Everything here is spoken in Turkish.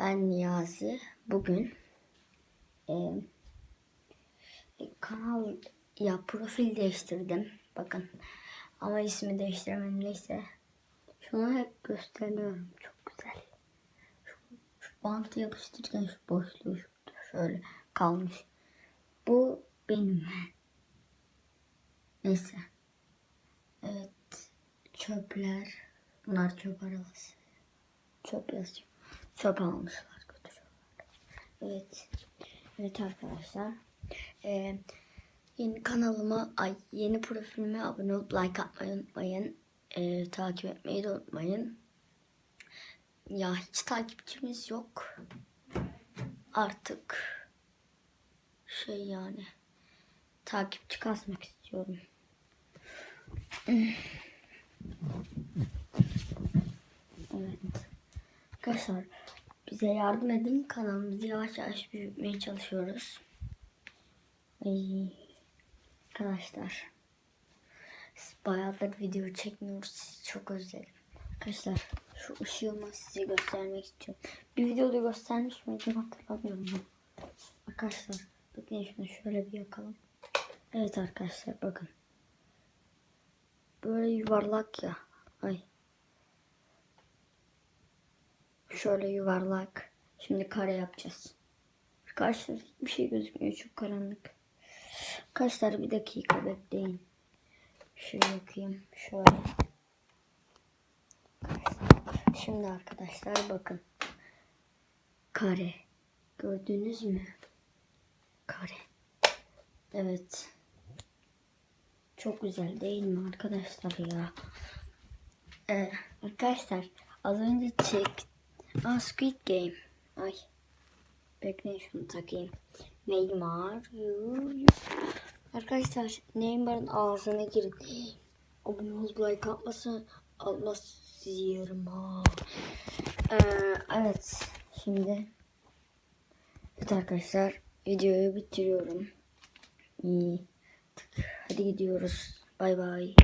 Ben Niyazi. Bugün e, kanal ya profil değiştirdim. Bakın. Ama ismi değiştiremedim neyse. Şunu hep gösteriyorum. Çok güzel. Şu, şu bantı yapıştırırken şu boşluğu şöyle kalmış. Bu benim. Neyse. Evet. Çöpler. Bunlar çöp arabası. Çöp yazıyor. Çöp almışlar götürüyorlar. Evet. Evet arkadaşlar. Ee, yeni kanalıma, ay yeni profilime abone olup like atmayı unutmayın. Ee, takip etmeyi de unutmayın. Ya hiç takipçimiz yok. Artık şey yani takipçi kasmak istiyorum. Evet. Arkadaşlar bize yardım edin. Kanalımızı yavaş yavaş büyütmeye çalışıyoruz. Ay, arkadaşlar. Bayağıdır video çekmiyoruz. Sizi çok özledim. Arkadaşlar şu ışığımı size göstermek istiyorum. Bir videoda göstermiş miydim hatırlamıyorum. Arkadaşlar bakın şunu şöyle bir yakalım. Evet arkadaşlar bakın. Böyle yuvarlak ya. Ay. Şöyle yuvarlak. Şimdi kare yapacağız. Arkadaşlar hiçbir şey gözükmüyor. Çok karanlık. Arkadaşlar bir dakika bekleyin. Şöyle bakayım. Şöyle. Şimdi arkadaşlar bakın. Kare. Gördünüz mü? Kare. Evet. Çok güzel değil mi arkadaşlar ya? Ee, arkadaşlar az önce çek. Aa Squid Game. Ay. Bekleyin şunu takayım. Neymar. Arkadaşlar Neymar'ın ağzına girin. Abone ol like atmasın. Allah sizi yerim ha. Ee, evet. Şimdi Evet arkadaşlar videoyu bitiriyorum. İyi. Hadi gidiyoruz. Bay bay.